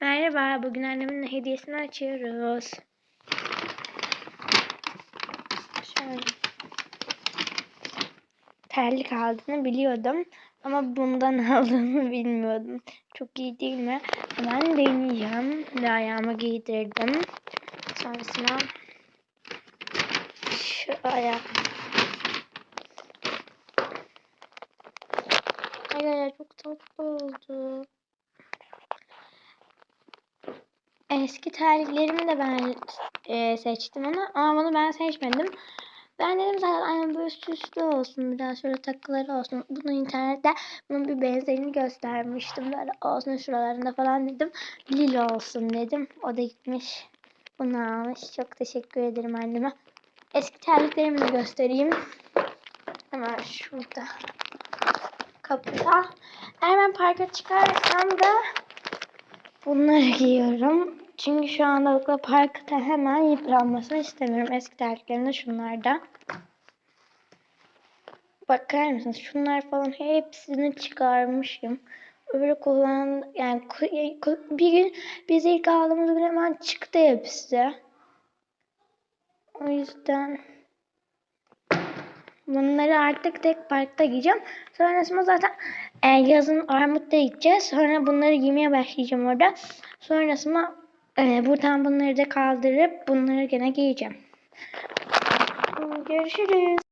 Merhaba, bugün annemin hediyesini açıyoruz. Şöyle. Terlik aldığını biliyordum ama bundan aldığını bilmiyordum. Çok iyi değil mi? Hemen deneyeceğim. Ve ayağıma giydirdim. Sonrasında şu ayak. Ay çok tatlı oldu. Eski terliklerimi de ben e, seçtim onu ama bunu ben seçmedim. Ben dedim zaten aynı böyle süslü olsun biraz şöyle takıları olsun. Bunu internette bunun bir benzerini göstermiştim. Böyle olsun şuralarında falan dedim. Lila olsun dedim. O da gitmiş. Bunu almış. Çok teşekkür ederim anneme. Eski terliklerimi de göstereyim. Hemen şurada. Kapıda. Eğer ben parka çıkarsam da Bunları giyiyorum. Çünkü şu anda parkta hemen yıpranmasını istemiyorum. Eski terliklerimde şunlarda. Bakar mısınız? Şunlar falan hepsini çıkarmışım. Öyle kullan yani bir gün biz ilk aldığımız gün hemen çıktı hepsi. O yüzden bunları artık tek parkta giyeceğim. Sonrasında zaten e, yazın Armut'ta gideceğiz. Sonra bunları giymeye başlayacağım orada. Sonrasında e, buradan bunları da kaldırıp bunları gene giyeceğim. Görüşürüz.